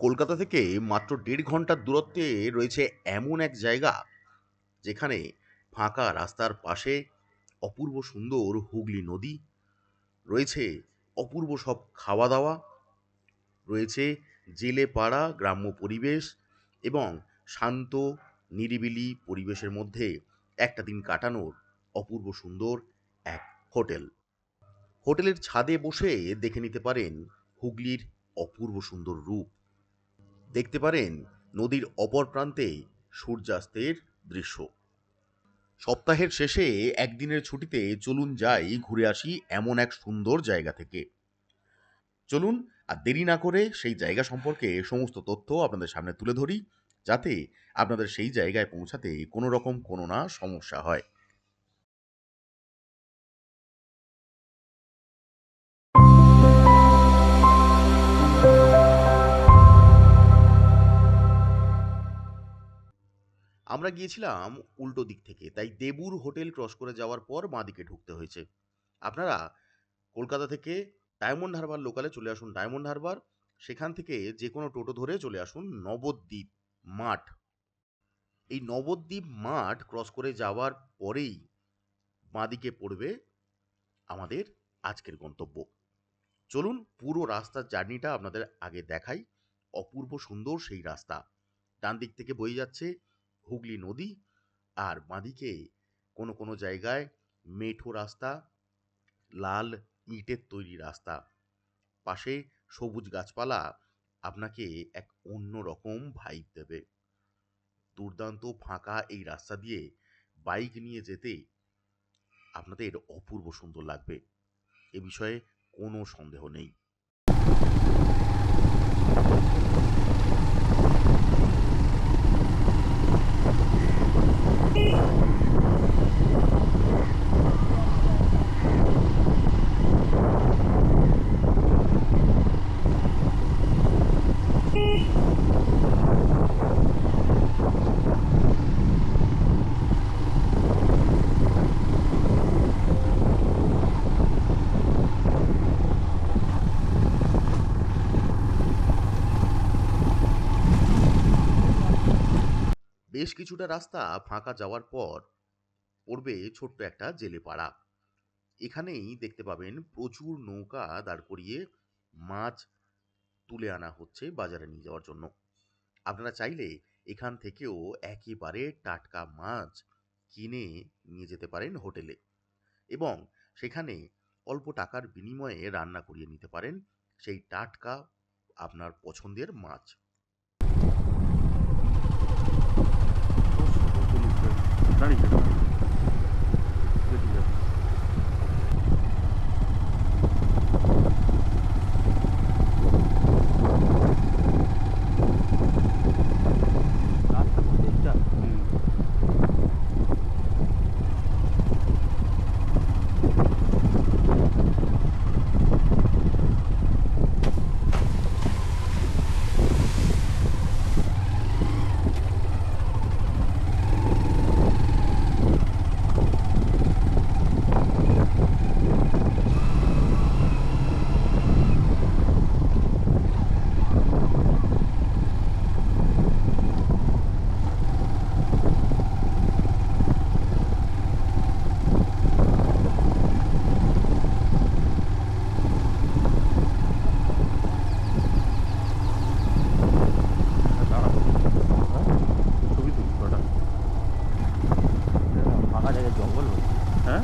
কলকাতা থেকে মাত্র দেড় ঘণ্টার দূরত্বে রয়েছে এমন এক জায়গা যেখানে ফাঁকা রাস্তার পাশে অপূর্ব সুন্দর হুগলি নদী, রয়েছে অপূর্ব সব খাওয়া দাওয়া রয়েছে জেলে পাড়া গ্রাম্য পরিবেশ এবং শান্ত, নিরিবিলি পরিবেশের মধ্যে একটা দিন কাটানোর অপূর্ব সুন্দর এক হোটেল। হোটেলের ছাদে বসে দেখে নিতে পারেন হুগলির অপূর্ব সুন্দর রূপ। দেখতে পারেন নদীর অপর প্রান্তে সূর্যাস্তের দৃশ্য। সপ্তাহের শেষে একদিনের ছুটিতে চলুন যাই ঘুরে আসি এমন এক সুন্দর জায়গা থেকে। চলুন আর দেরি না করে সেই জায়গা সম্পর্কে সমস্ত তথ্য আপনাদের সামনে তুলে ধরি, যাতে আপনাদের সেই জায়গায় পৌঁছাতে কোনো রকম কোনো না সমস্যা হয়। আমরা গিয়েছিলাম উল্টো দিক থেকে, তাই দেবুর হোটেল ক্রস করে যাওয়ার পর বাঁ দিকে ঢুকতে হয়েছে। আপনারা কলকাতা থেকে ডায়মন্ড হারবার লোকালে চলে আসুন ডায়মন্ড হারবার, সেখান থেকে যে কোনো টোটো ধরে চলে আসুন নবদ্বীপ মাঠ। এই নবদ্বীপ মাঠ ক্রস করে যাওয়ার পরেই বাঁদিকে পড়বে আমাদের আজকের গন্তব্য। চলুন পুরো রাস্তার জার্নিটা আপনাদের আগে দেখাই। অপূর্ব সুন্দর সেই রাস্তা। ডান দিক থেকে বয়ে যাচ্ছে হুগলি নদী আর বাঁদিকে কোনো কোনো জায়গায় মেঠো রাস্তা, লাল ইটের তৈরি রাস্তা। পাশে সবুজ গাছপালা আপনাকে এক অন্য রকম ভাইব দেবে। দুর্দান্ত ফাঁকা এই রাস্তা দিয়ে বাইক নিয়ে যেতে আপনাদের অপূর্ব সুন্দর লাগবে। এ বিষয়ে কোনো সন্দেহ নেই। City. বেশ কিছুটা রাস্তা ফাঁকা যাওয়ার পর পড়বে ছোট্ট একটা জেলে পাড়া এখানেই দেখতে পাবেন প্রচুর নৌকা দাঁড় করিয়ে মাছ তুলে আনা হচ্ছে বাজারে নিয়ে যাওয়ার জন্য। আপনারা চাইলে এখান থেকেও একেবারে টাটকা মাছ কিনে নিয়ে যেতে পারেন হোটেলে এবং সেখানে অল্প টাকার বিনিময়ে রান্না করিয়ে নিতে পারেন সেই টাটকা আপনার পছন্দের মাছ। দাঁড়িয়ে জঙ্গল হ্যাঁ?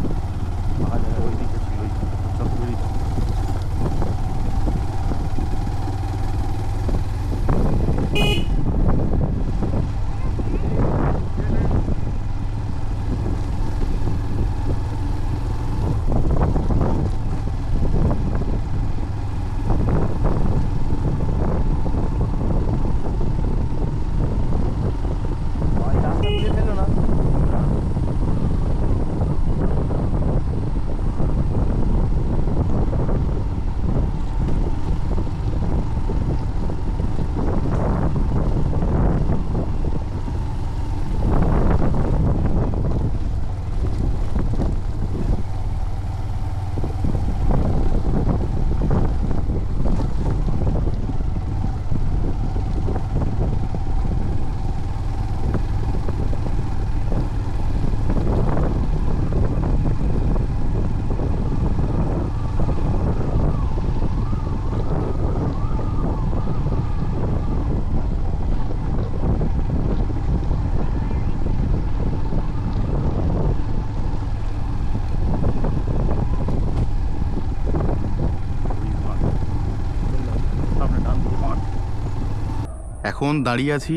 এখন দাঁড়িয়ে আছি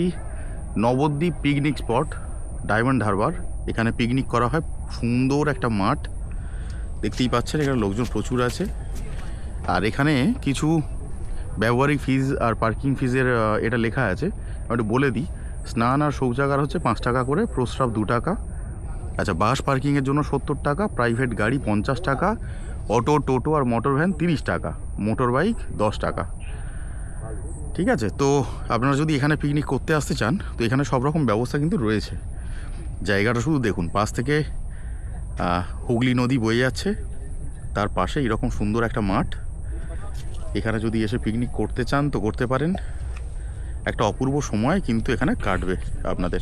Nabadwip picnic spot diamond Harbour এখানে পিকনিক করা হয়, সুন্দর একটা মাঠ। দেখতেই পাচ্ছেন, এখানে লোকজন প্রচুর আছে। আর এখানে কিছু ব্যবহারিক ফিজ আর পার্কিং ফিজের এটা লেখা আছে। আমি একটু বলে দিই, স্নান আর শৌচাগার হচ্ছে পাঁচ টাকা করে, প্রস্রাব দু টাকা। আচ্ছা বাস পার্কিংয়ের জন্য সত্তর টাকা প্রাইভেট গাড়ি পঞ্চাশ টাকা অটো টোটো আর মোটর ভ্যান তিরিশ টাকা মোটর বাইক দশ টাকা। ঠিক আছে? তো আপনারা যদি এখানে পিকনিক করতে আসতে চান, তো এখানে সব রকম ব্যবস্থা কিন্তু রয়েছে। জায়গাটা শুধু দেখুন, পাশ থেকে হুগলি নদী বয়ে যাচ্ছে। তার পাশে এরকম সুন্দর একটা মাঠ। এখানে যদি এসে পিকনিক করতে চান, তো করতে পারেন। একটা অপূর্ব সময় কিন্তু এখানে কাটবে আপনাদের।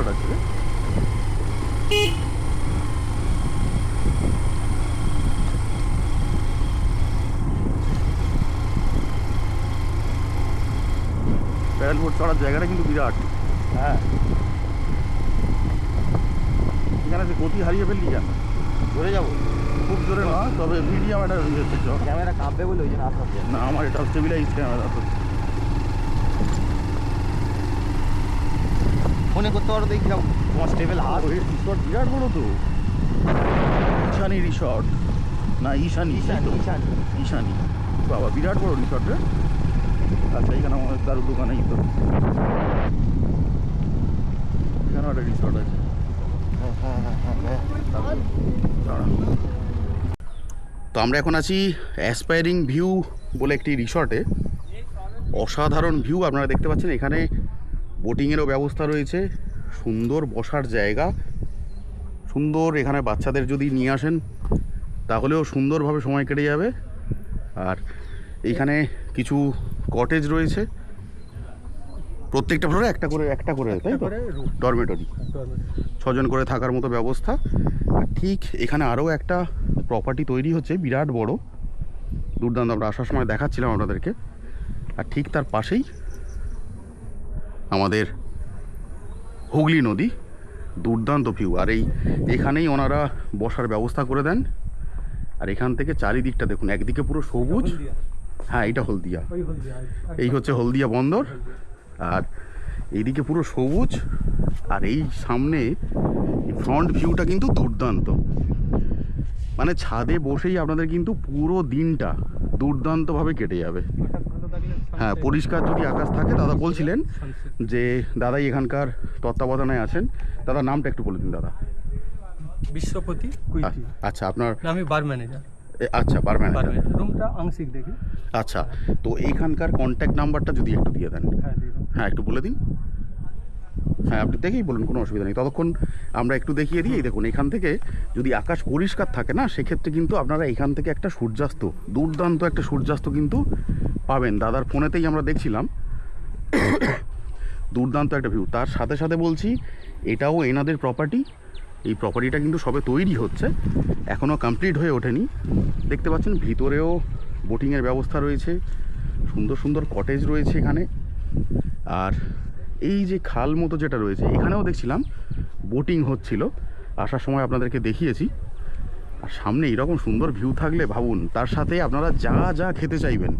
আছে। রে। প্যাডেল বোট চড়ার জায়গাটা কিন্তু বিরাট। হ্যাঁ। এখানে যে গতি হারিয়ে ফেললি কেন? জোরে যাব। খুব জোরে না তবে মিডিয়াম একটা ক্যামেরা কাঁপবে বলে ওই জন্য না আমার এটা স্টেবিলাইজ ক্যামেরা ফোনে করতে পারো দেখি কীরকম তোমার স্টেবল হাত। ওই রিসর্ট বিরাট বড় তো। ঈশানি রিসর্ট না ঈশানি ঈশান? ঈশানি। বাবা বিরাট বড় রিসর্ট রে। আচ্ছা এখানে আমাদের দারুর দোকানেই তো। এখানে একটা রিসর্ট আছে। দাঁড়া। তো আমরা এখন আছি অ্যাসপায়ারিং ভিউ বলে একটি রিসর্টে অসাধারণ ভিউ আপনারা দেখতে পাচ্ছেন। এখানে বোটিংয়েরও ব্যবস্থা রয়েছে। সুন্দর বসার জায়গা। সুন্দর এখানে বাচ্চাদের যদি নিয়ে আসেন তাহলেও সুন্দরভাবে সময় কেটে যাবে। আর এইখানে কিছু কটেজ রয়েছে। প্রত্যেকটা ফ্লোরে একটা করে একটা করে তাই তো? ডরমেটরি ছজন করে থাকার মতো ব্যবস্থা। আর ঠিক এখানে আরও একটা প্রপার্টি তৈরি হচ্ছে বিরাট বড়। দুর্দান্ত আমরা আসার সময় দেখাচ্ছিলাম আপনাদেরকে। আর ঠিক তার পাশেই আমাদের হুগলি নদী দুর্দান্ত ভিউ আর এই এখানেই ওনারা বসার ব্যবস্থা করে দেন। আর এখান থেকে চারিদিকটা দেখুন একদিকে পুরো সবুজ। হ্যাঁ এইটা হলদিয়া। এই হচ্ছে হলদিয়া বন্দর। আর এইদিকে পুরো সবুজ। আর এই সামনে ফ্রন্ট ভিউটা কিন্তু দুর্দান্ত। মানে ছাদে বসেই আপনাদের কিন্তু পুরো দিনটা দুর্দান্তভাবে কেটে যাবে। হ্যাঁ পরিষ্কার যদি আকাশ থাকে দাদা বলছিলেন যে দাদাই এখানকার তত্ত্বাবধানে আছেন দাদার নামটা একটু বলে দিন দাদা। বিশ্বপতি আচ্ছা আপনার আমি বার ম্যানেজার। আচ্ছা বার ম্যানেজার। রুমটা আংশিক দেখি। আচ্ছা তো এইখানকার কন্ট্যাক্ট নাম্বারটা যদি একটু দিয়ে দেন। হ্যাঁ হ্যাঁ একটু বলে দিন। হ্যাঁ আপনি দেখেই বলুন কোনো অসুবিধা নেই। ততক্ষণ আমরা একটু দেখিয়ে দিই। দেখুন এখান থেকে যদি আকাশ পরিষ্কার থাকে না সেক্ষেত্রে কিন্তু আপনারা এখান থেকে একটা সূর্যাস্ত দুর্দান্ত একটা সূর্যাস্ত কিন্তু পাবেন। দাদার ফোনেতেই আমরা দেখছিলাম। দুর্দান্ত একটা ভিউ তার সাথে সাথে বলছি, এটাও এনাদের প্রপার্টি এই প্রপার্টিটা কিন্তু সবে তৈরি হচ্ছে এখনও কমপ্লিট হয়ে ওঠেনি। দেখতে পাচ্ছেন, ভিতরেও বোটিংয়ের ব্যবস্থা রয়েছে, সুন্দর সুন্দর কটেজ রয়েছে এখানে। আর এই যে খাল মতো যেটা রয়েছে, এখানেও দেখছিলাম বোটিং হচ্ছিল, আসার সময় আপনাদেরকে দেখিয়েছি। আর সামনে এরকম সুন্দর ভিউ থাকলে ভাবুন, তার সাথে আপনারা যা যা খেতে চাইবেন,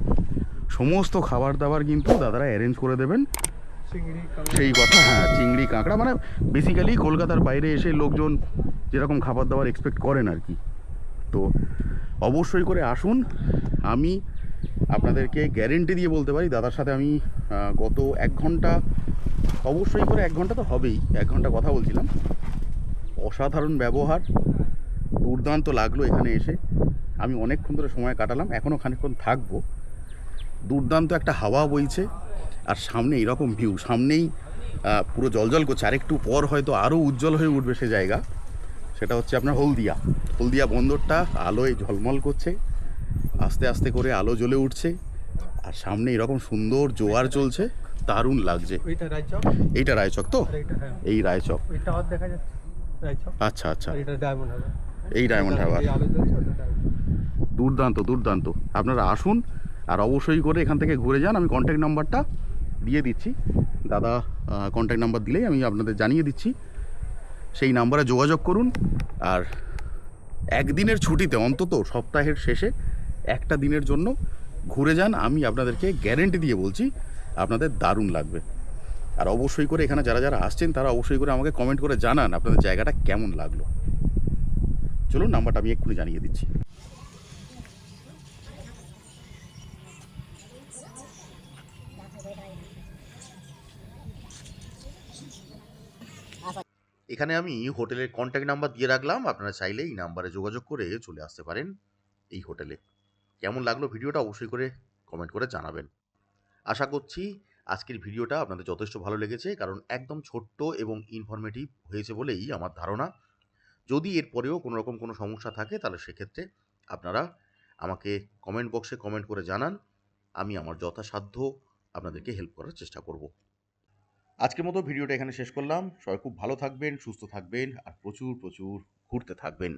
সমস্ত খাবার দাবার কিন্তু দাদারা অ্যারেঞ্জ করে দেবেন। সেই কথা হ্যাঁ চিংড়ি, কাঁকড়া মানে বেসিক্যালি কলকাতার বাইরে এসে লোকজন যেরকম খাবার দাবার এক্সপেক্ট করেন আর কি। তো অবশ্যই করে আসুন। আমি আপনাদেরকে গ্যারেন্টি দিয়ে বলতে পারি, দাদার সাথে আমি গত এক ঘণ্টা, অবশ্যই করে এক ঘণ্টা তো হবেই, এক ঘণ্টা কথা বলছিলাম। অসাধারণ ব্যবহার, দুর্দান্ত লাগল এখানে এসে। আমি অনেকক্ষণ ধরে সময় কাটালাম, এখনও খানিকক্ষণ থাকব। দুর্দান্ত একটা হাওয়া বইছে। আর সামনে এরকম ভিউ সামনেই পুরো জলজল করছে। আর একটু পর হয়তো আরও উজ্জ্বল হয়ে উঠবে সে জায়গা। সেটা হচ্ছে আপনার হলদিয়া। হলদিয়া বন্দরটা আলোয় ঝলমল করছে। আস্তে আস্তে করে আলো জ্বলে উঠছে। আর সামনে এরকম সুন্দর জোয়ার চলছে। দারুণ লাগছে। এইটা রায়চক তো? হ্যাঁ। এই রায়চক। ওই দেখা যাচ্ছে? আচ্ছা আচ্ছা। এই ডায়মন্ড হারবার দুর্দান্ত দুর্দান্ত। আপনারা আসুন আর অবশ্যই করে এখান থেকে ঘুরে যান। আমি কন্ট্যাক্ট নাম্বারটা দিয়ে দিচ্ছি। দাদা কন্ট্যাক্ট নাম্বার দিলেই আমি আপনাদের জানিয়ে দিচ্ছি। সেই নাম্বারে যোগাযোগ করুন। আর একদিনের ছুটিতে, অন্তত সপ্তাহের শেষে, একটা দিনের জন্য ঘুরে যান। আমি আপনাদেরকে গ্যারেন্টি দিয়ে বলছি, আপনাদের দারুণ লাগবে। আর অবশ্যই করে এখানে যারা যারা আসছেন, তারা অবশ্যই করে আমাকে কমেন্ট করে জানান আপনাদের জায়গাটা কেমন লাগল। চলুন নাম্বারটা আমি এক্ষুনি জানিয়ে দিচ্ছি। এখানে আমি হোটেলের কন্ট্যাক্ট নাম্বার দিয়ে রাখলাম, আপনারা চাইলে এই নাম্বারে যোগাযোগ করে চলে আসতে পারেন এই হোটেলে। কেমন লাগল ভিডিওটা অবশ্যই করে কমেন্ট করে জানাবেন। আশা করছি আজকের ভিডিওটা আপনাদের যথেষ্ট ভালো লেগেছে, কারণ একদম ছোট্ট এবং ইনফরমেটিভ হয়েছে বলেই আমার ধারণা। যদি এরপরেও কোনো রকম কোনো সমস্যা থাকে, তাহলে সেক্ষেত্রে আপনারা আমাকে কমেন্ট বক্সে কমেন্ট করে জানান। আমি আমার যথাসাধ্য আপনাদেরকে হেল্প করার চেষ্টা করব। আজকের মতো ভিডিওটা এখানে শেষ করলাম। সবাই খুব ভালো থাকবেন, সুস্থ থাকবেন আর প্রচুর প্রচুর ঘুরতে থাকবেন।